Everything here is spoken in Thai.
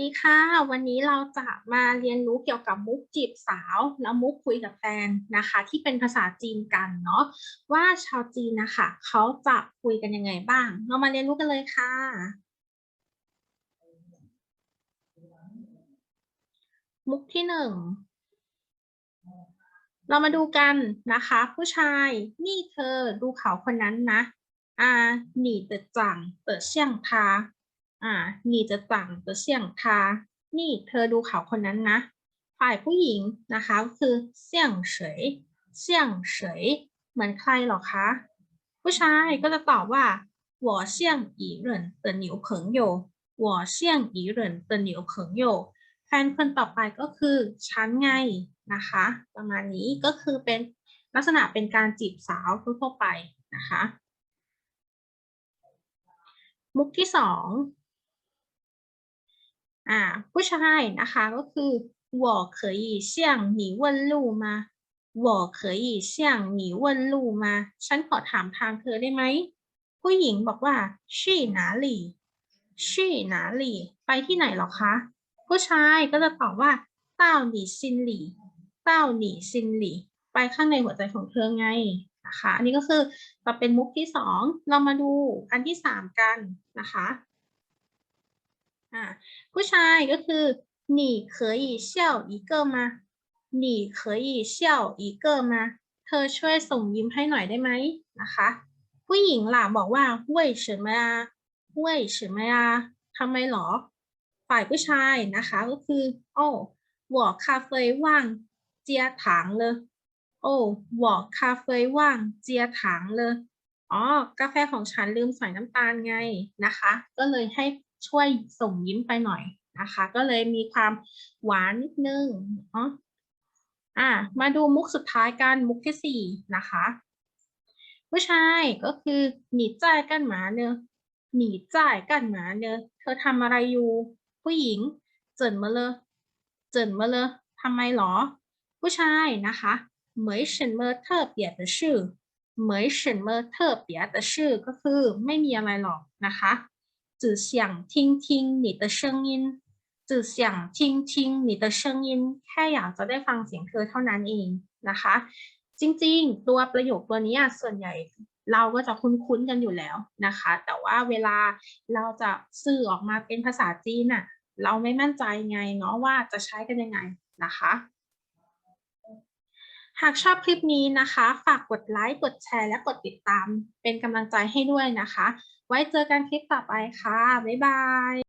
ดีค่ะ วันนี้เราจะมาเรียนรู้เกี่ยวกับมุกจีบสาว แล้วมุกคุยกับแฟนนะคะ ที่เป็นภาษาจีนกันเนาะว่าชาวจีนนะคะเขาจะคุยกันยังไงบ้าง เรามาเรียนรู้กันเลยค่ะมุกที่หนึ่งเรามาดูกันนะคะ ผู้ชายนี่เธอดูเขาคนนั้นนะอ่าหนีเตจังเตอเสี่ยงทา อ่าหนีจะจังเตอเสี่ยงทา นี่เธอดูเขาคนนั้นนะ ฝ่ายผู้หญิงนะคะก็คือเสี่ยงเฉยเสี่ยงเฉยเหมือนใครหรอคะ ผู้ชายก็จะตอบว่า我像一人的女朋友我像一人的女朋友แฟนคนต่อไปก็คือฉันไงนะคะ ประมาณนี้ก็คือเป็นลักษณะเป็นการจีบสาวทั่วๆไปนะคะ มุกที่สอง อ่า ผู้ชายนะคะก็คือ我可以向你问路吗我可以向你问路吗ฉันขอถามทางเธอได้ไหม ผู้หญิงบอกว่า去哪里去哪里ไปที่ไหนหรอคะ ผู้ชายก็จะตอบว่า到你心里到你心里ไปข้างในหัวใจของเธอไงนะคะ อันนี้ก็คือมาเป็นมุกที่สองเรามาดูอันที่สามกันนะคะ อ่าผู้ชายก็คือ你可以笑一个吗你可以笑一个吗เธอช่วยส่งยิ้มให้หน่อยได้ไหมนะคะ ผู้หญิงล่ะบอกว่า为什么啊为什么啊ทำไมหรอ ฝ่ายผู้ชายนะคะก็คือ โอ้我咖啡忘加糖了โอ้我咖啡忘加糖了อ๋อกาแฟของฉันลืมใส่น้ำตาลไงนะคะ ก็เลยให้ ช่วยส่งยิ้มไปหน่อยนะคะ ก็เลยมีความหวานนิดนึงเนาะอะมาดูมุกสุดท้ายกันมุกที่สี่นะคะ ผู้ชายก็คือหนีจ่ายกันหมาเนอะหนีจ่ายกันหมาเนอะเธอทำอะไรอยู่ ผู้หญิง เจินมาเลยเจินมาเลยทำไมหรอ ผู้ชายนะคะเหมยเฉินเมอเธอเปลี่ยดชื่อเหมยเฉินเมอเธอเปลี่ยดชื่อก็คือไม่มีอะไรหรอกนะคะ 只想听听你的声音只想听听你的声音แค่อยากจะได้ฟังเสียงเธอเท่านั้นเองนะคะ จริงๆ ตัวประโยคตัวนี้อะส่วนใหญ่เราก็จะคุ้นๆกันอยู่แล้วนะคะ แต่ว่าเวลาเราจะสื่อออกมาเป็นภาษาจีนน่ะ เราไม่มั่นใจไงเนาะว่าจะใช้กันยังไงนะคะ หากชอบคลิปนี้นะคะ ฝากกดไลค์ กดแชร์ และกดติดตาม เป็นกำลังใจให้ด้วยนะคะ ไว้เจอกันคลิปต่อไปค่ะ บ๊ายบาย